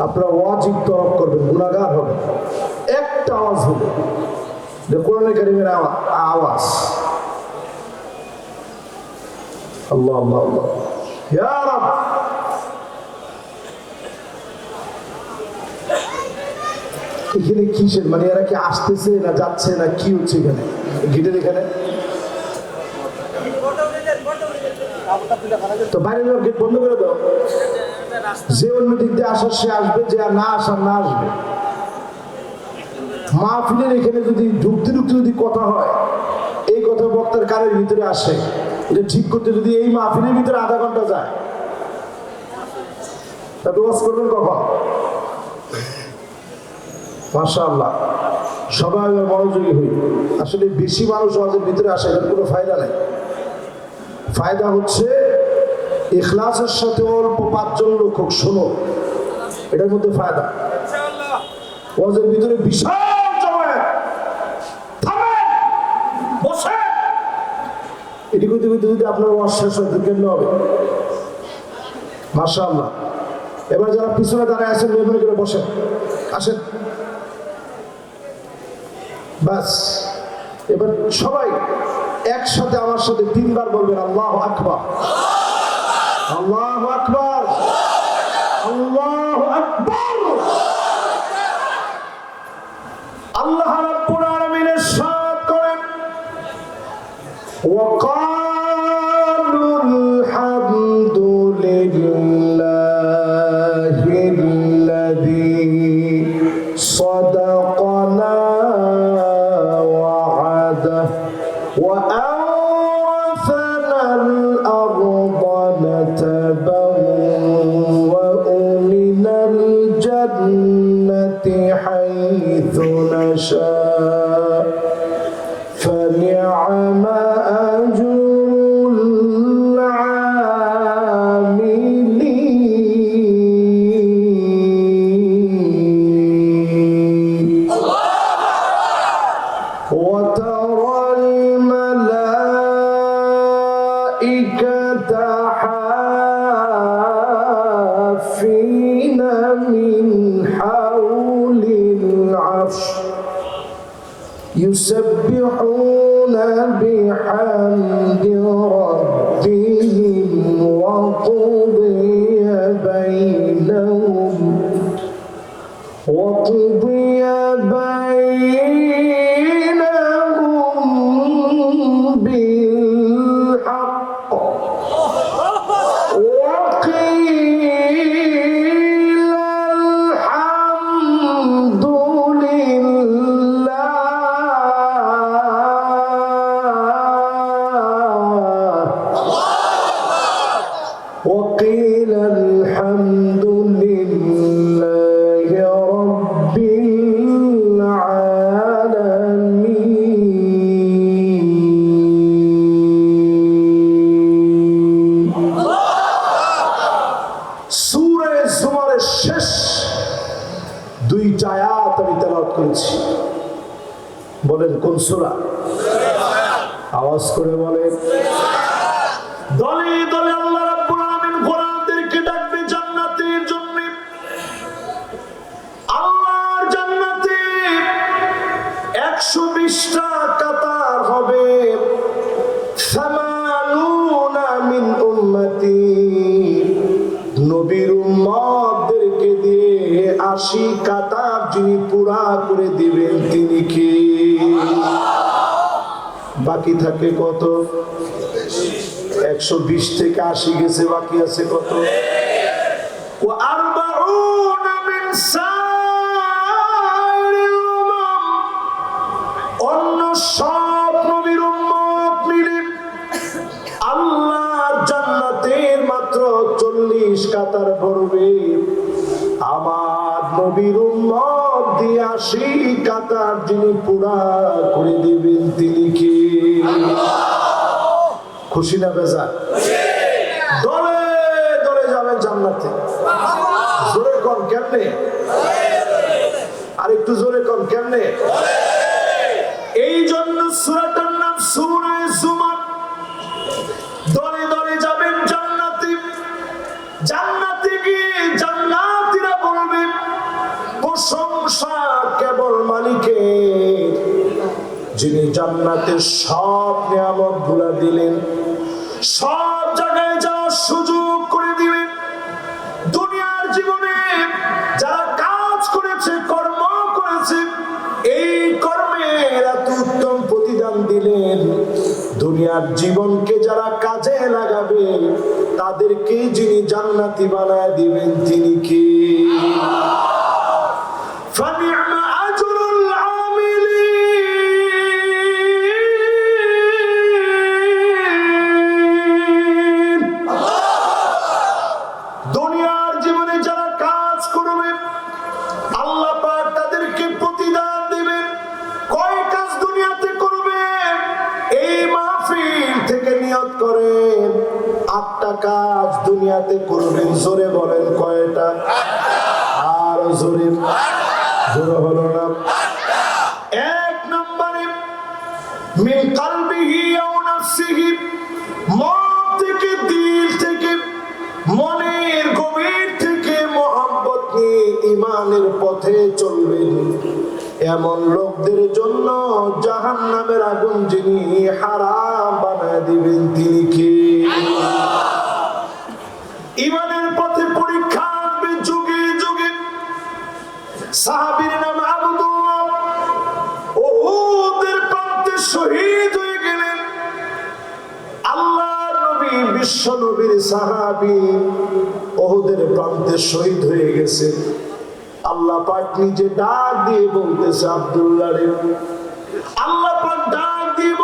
আপনারা ওয়াজিব তরফ করবেন গুণাগার হবে একটা আওয়াজ হবে যে কোরআনে কারিমের আওয়া- আওয়াজ। আল্লাহ আল্লাহ আল্লাহ এখানে কিসের? মানে এরা কি আসতেছে না যাচ্ছে না কি হচ্ছে এখানে? গেটের এখানে? তো বাইরে গেট বন্ধ করে দাও। যে অন্য দিক দিয়ে আসার সে আসবে, যে আর না আসার না আসবে। মাহফিলের এখানে যদি ঢুকতে ঢুকতে যদি কথা হয়, এই কথা বক্তার কানের ভিতরে আসে এটা ঠিক করতে যদি এই মাহফিলের ভিতরে আধা ঘণ্টা যায়। তা আসলে বেশি মানুষ ভিতরে আসে, এটার কোনো ফায়দা নাই। ফায়দা হচ্ছে ইখলাসের সাথে অল্প পাঁচজন লোক হোক, শোনো। এটার মধ্যে ফায়দা। ওয়াজের ভিতরে বিশাল যদি আপনার হবে? আল্লাহ এবার যারা পিছনে দাঁড়ায় আসেন। এবার সবাই একসাথে আমার সাথে তিনবার বলবেন, আল্লাহ আকবার। আল্লাহ আকবার আল্লাহ আকবার আল্লাহ রাব্বুল আলামিনের সাথ করেন وقالوا الحمد لله الذي صدقنا نشاء se আমি তেলাওয়াত করেছি। বলেন, কোন সূরা? আওয়াজ করে বলেন। দলে দলে আল্লাহ রাব্বুল আলামিন গোলামদেরকে ডাকবে জান্নাতের জন্য। আল্লাহর জান্নাতে 120টা কাতার হবে। সামানুনা মিন উম্মতি। নবীর উম্মতদেরকে দিয়ে 80 কাতার যিনি পুরা করে দিবেন, তিনি কি? বাকি থাকে কত? একশো বিশ থেকে আশি গেছে, বাকি আছে কত? আল্লাহ জান্নাতের মাত্র চল্লিশ কাতার পড়বে। আমার নবীর উম্মত দিয়ে আশি কাতার যিনি পুরা করে দিবেন তিনি কি? খুশি না বেজা দলে দলে যাবেন জান্নাতে। জোরে কম কেমনে? আর একটু জোরে কম কেমনে? এই জন্য সুরাটার নাম সুরে প্রশংসা কেবল মালিকের, যিনি জান্নাতের সব নিয়ামতগুলা দিলেন। সব জায়গায় যাওয়ার সুযোগ করে দিলেন। দুনিয়ার জীবনে যারা কাজ করেছে, কর্ম করেছে, এই কর্মে এত উত্তম প্রতিদান দিলেন। দুনিয়ার জীবনকে যারা কাজে লাগাবে তাদেরকে যিনি জান্নাতি বানায় দিবেন, তিনি কি? فنعم أجر العاملين দুনিয়ার জীবনে যারা কাজ করবে আল্লাহ পাক তাদেরকে প্রতিদান দিবেন কয় কাজ দুনিয়াতে করবে এই মাহফিল থেকে নিয়ত করেন আটটা কাজ দুনিয়াতে করবেন জোরে বলেন কয়টা আর জোরে জোরে মিন মন ইমানের পথে চলবেন। এমন লোকদের জন্য জাহান নামের আগুন যিনি হারাম বানায় দিবেন, তিনি কি? ইমানের সাহাবীর নাম প্রান্তে শহীদ হয়ে গেলেন। আল্লাহ নবী, বিশ্ব নবীর প্রান্তে শহীদ হয়ে গেছে আল্লাহ পাক নিজে ডাক দিয়ে বলতেছে আব্দুল্লাহ রে। আল্লাহ পাক ডাক দিয়ে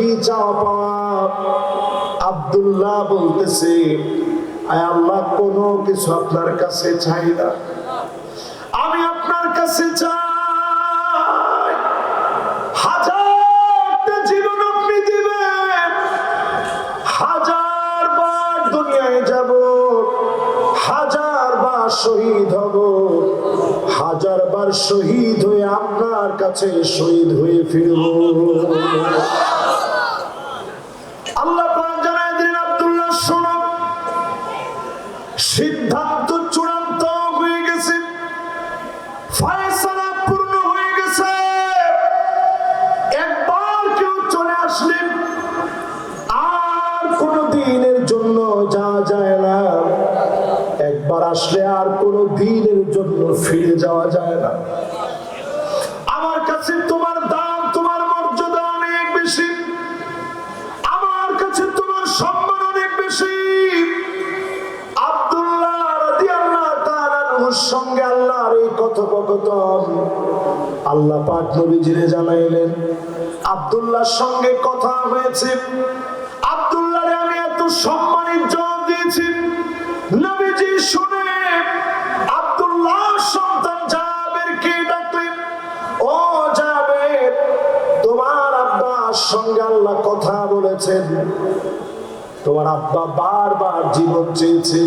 কি চাওয়া আব্দুল্লাহ বলতেছে, আয় আল্লাহ, কোনো কিছু আপনার কাছে চাই না। আমি আপনার কাছে চাই। দুনিয়ায় যাব, হাজার বার শহীদ হব। হাজার বার শহীদ হয়ে আপনার কাছে শহীদ হয়ে ফিরব। আর কোনো দিনের জন্য ফিরে যাওয়া যায় না। আমার কাছে তোমার দাম, তোমার মর্যাদা অনেক বেশি। আমার কাছে তোমার সম্মান অনেক বেশি। আব্দুল্লাহ আব্দুল্লাহর সঙ্গে কথা আমি এত সম্মানিত জবাব দিয়েছি। নবীজি শুনে তোমার আব্বা বারবার জীবন চেয়েছে।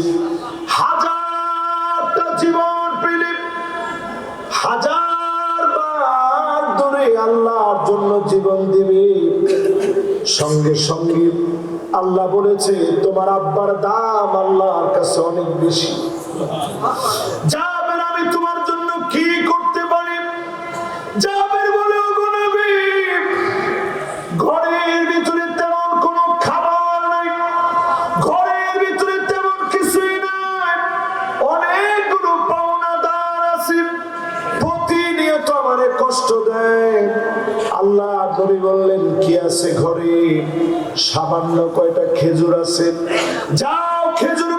হাজারটা জীবন পেলে হাজার বার ধরে আল্লাহর জন্য জীবন দিবে। সঙ্গে সঙ্গে আল্লাহ বলেছে, তোমার আব্বার দাম আল্লাহর কাছে অনেক বেশি। যাবেন কষ্ট দেয়। আল্লাহ নবী বললেন কি আছে ঘরে? সামান্য কয়টা খেজুর আছে? যাও খেজুর